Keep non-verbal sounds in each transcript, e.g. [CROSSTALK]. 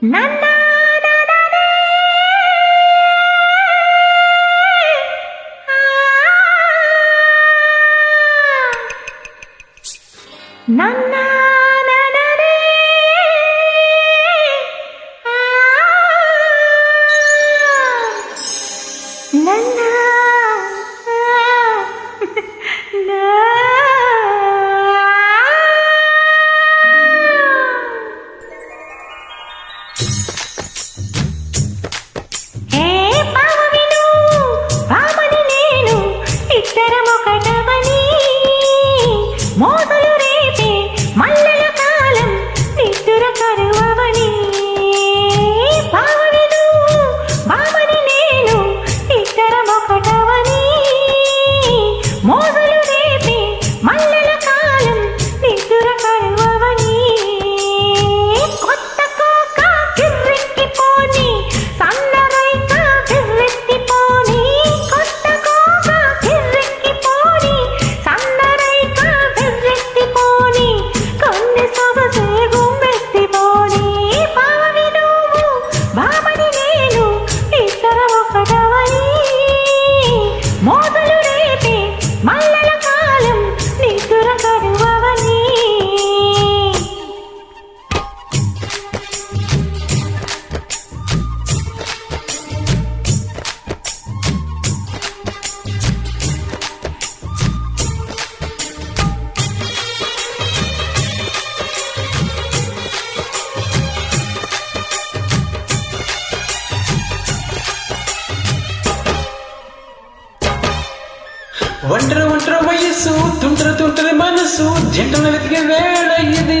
啦啦啦啦啦，啊，啦啦。啦啦。ఇద్దరం ఒంటరి ఒంటరి వయస్సు తుంటరి తుంటరి మనసు జంటను వెతికే వేళ ఇది.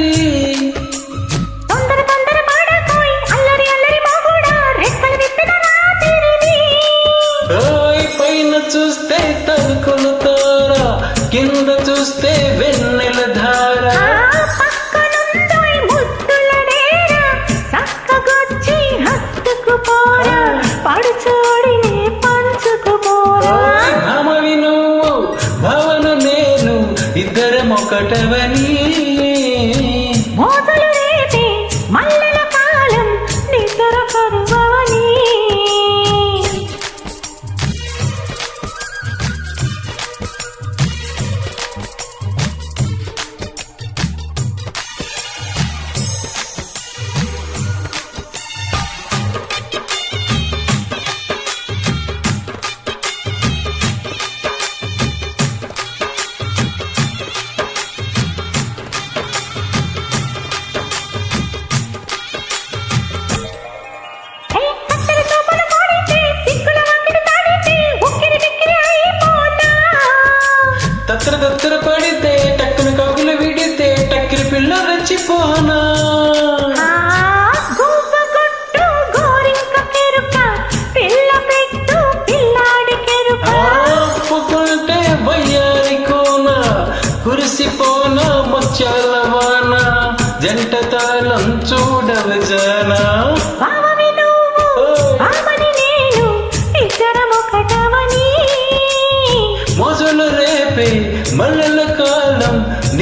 పైన చూస్తే తలుకులు తార కింద చూస్తే వెన్నెల ధార. ఆ ఇద్దరం ఒకటవని తత్తర తత్తర పడితే టక్కున కౌగులు విడితే టక్కిరి పిల్ల రెచ్చిపోనా? కురిసిపోన ముచ్చాల వాన జంట తాళం చూడవ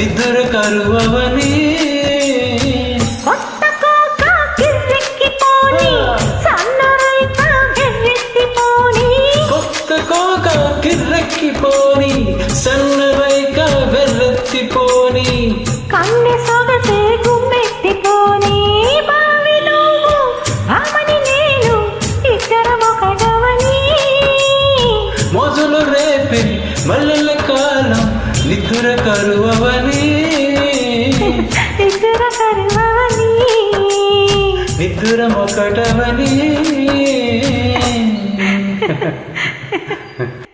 నిద్ర కరువవని. కిర్రెక్కిపోని సన్నరైక వెర్రెత్తిపోని కన్నె సొగసే గుమ్మెత్తిపోని. బావి నువ్వు బావని నేను ఇద్దరం ఒకటవని మోజులు రేపే మల్లెల కాలం నిద్ర కరువవని. నిద్ర ఒకటవని. [LAUGHS]